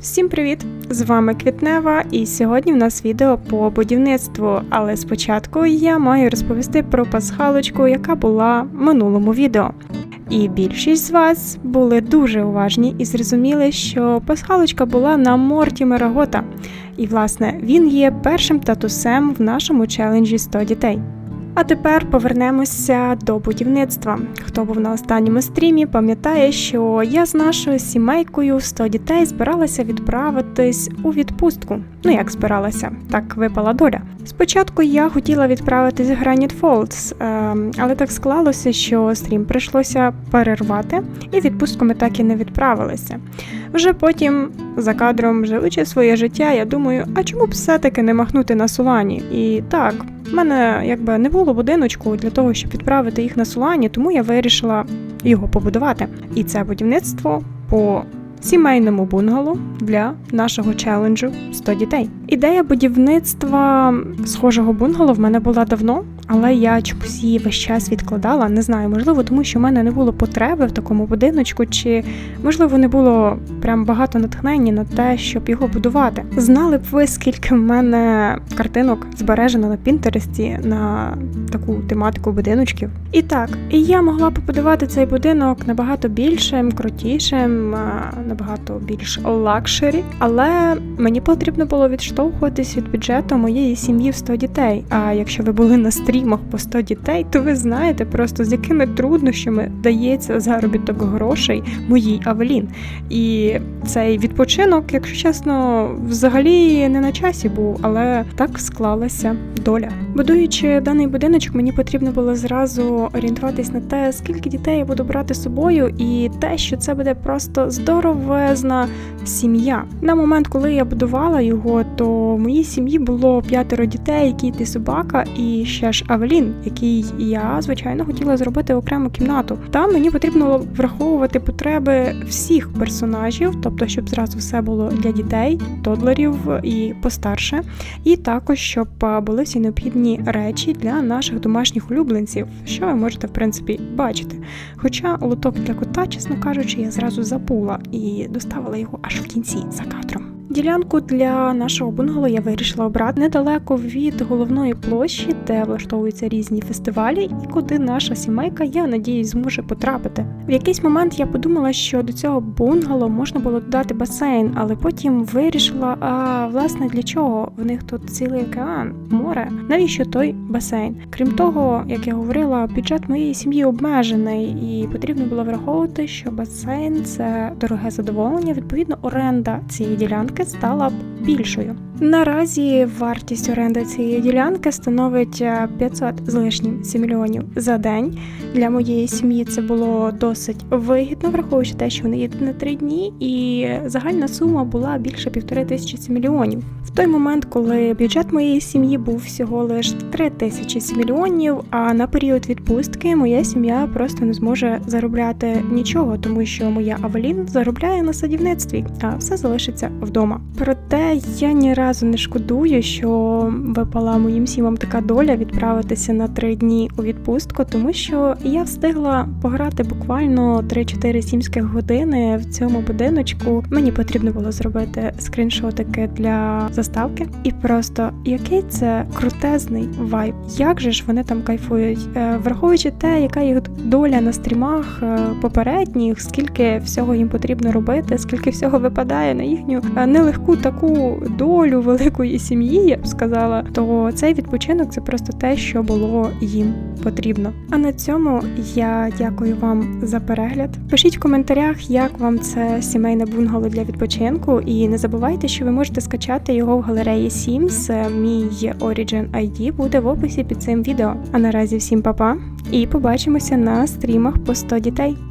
Всім привіт! З вами Квітнева, і сьогодні в нас відео по будівництву. Але спочатку я маю розповісти про пасхалочку, яка була в минулому відео. І більшість з вас були дуже уважні і зрозуміли, що пасхалочка була на Мортімера Гота. І, власне, він є першим татусем в нашому челенджі 100 дітей. А тепер повернемося до будівництва. Хто був на останньому стрімі, пам'ятає, що я з нашою сімейкою 100 дітей збиралася відправитись у відпустку. Ну як збиралася, так випала доля. Спочатку я хотіла відправитись в Granite Falls, ем, але так склалося, що стрім прийшлося перервати, і відпустку ми так і не відправилися. Вже потім, за кадром, живучи своє життя, я думаю, а чому б все-таки не махнути на Солані? І так, в мене якби не було будиночку для того, щоб відправити їх на Солані, тому я вирішила його побудувати. І це будівництво по сімейному бунгало для нашого челенджу 100 дітей. Ідея будівництва схожого бунгало в мене була давно, але я чомусь її весь час відкладала. Не знаю, можливо, тому що в мене не було потреби в такому будиночку, чи можливо не було прям багато натхнення на те, щоб його будувати. Знали б ви, скільки в мене картинок збережено на Пінтересті на таку тематику будиночків. І так, і я могла б побудувати цей будинок набагато більшим, крутішим, набагато більш лакшері, але мені потрібно було відштовхуватись від бюджету моєї сім'ї в 100 дітей. А якщо ви були на стрімах по 100 дітей, то ви знаєте просто з якими труднощами дається заробіток грошей моїй Авелін. І цей відпочинок, якщо чесно, взагалі не на часі був, але так склалася доля. Будуючи даний будиночок, мені потрібно було зразу орієнтуватись на те, скільки дітей я буду брати з собою, і те, що це буде просто здоровезна сім'я. На момент, коли я будувала його, то в моїй сім'ї було п'ятеро дітей, кіт і собака, і ще ж Авелін, який я звичайно хотіла зробити окрему кімнату. Там мені потрібно враховувати потреби всіх персонажів, тобто, щоб зразу все було для дітей, тодлерів і постарше, і також щоб були всі необхідні речі для наших домашніх улюбленців, що ви можете в принципі бачити. Хоча лоток для кота, чесно кажучи, я зразу забула і доставила його аж в кінці за кадром. Ділянку для нашого бунгало я вирішила обрати недалеко від головної площі, де влаштовуються різні фестивалі, і куди наша сімейка, я надіюсь, зможе потрапити. В якийсь момент я подумала, що до цього бунгало можна було додати басейн, але потім вирішила, а власне для чого? В них тут цілий океан, море. Навіщо той басейн? Крім того, як я говорила, бюджет моєї сім'ї обмежений, і потрібно було враховувати, що басейн це дороге задоволення. Відповідно, оренда цієї ділянки стала б більшою. Наразі вартість оренди цієї ділянки становить е, 500 з лишнім 7 мільйонів за день. Для моєї сім'ї це було досить вигідно, враховуючи те, що вони їдуть на 3 дні, і загальна сума була більше півтори тисячі 7 мільйонів. В той момент, коли бюджет моєї сім'ї був всього лише 3 тисячі 7 мільйонів, а на період відпустки моя сім'я просто не зможе заробляти нічого, тому що моя Авелін заробляє на садівництві, а все залишиться вдома. Проте я ні разу не шкодую, що випала моїм сімам така доля відправитися на три дні у відпустку, тому що я встигла пограти буквально 3-4 сімських години в цьому будиночку. Мені потрібно було зробити скріншотики для заставки, і просто який це крутезний вайб. Як же ж вони там кайфують, Е, враховуючи те, яка їх доля на стрімах е, попередніх, скільки всього їм потрібно робити, скільки всього випадає на їхню е, нелегку таку долю великої сім'ї, я б сказала, то цей відпочинок це просто те, що було їм потрібно. А на цьому я дякую вам за перегляд. Пишіть в коментарях, як вам це сімейне бунгало для відпочинку, і не забувайте, що ви можете скачати його в галереї Sims. Мій Origin ID буде в описі під цим відео. А наразі всім па-па і побачимося на стрімах по 100 дітей.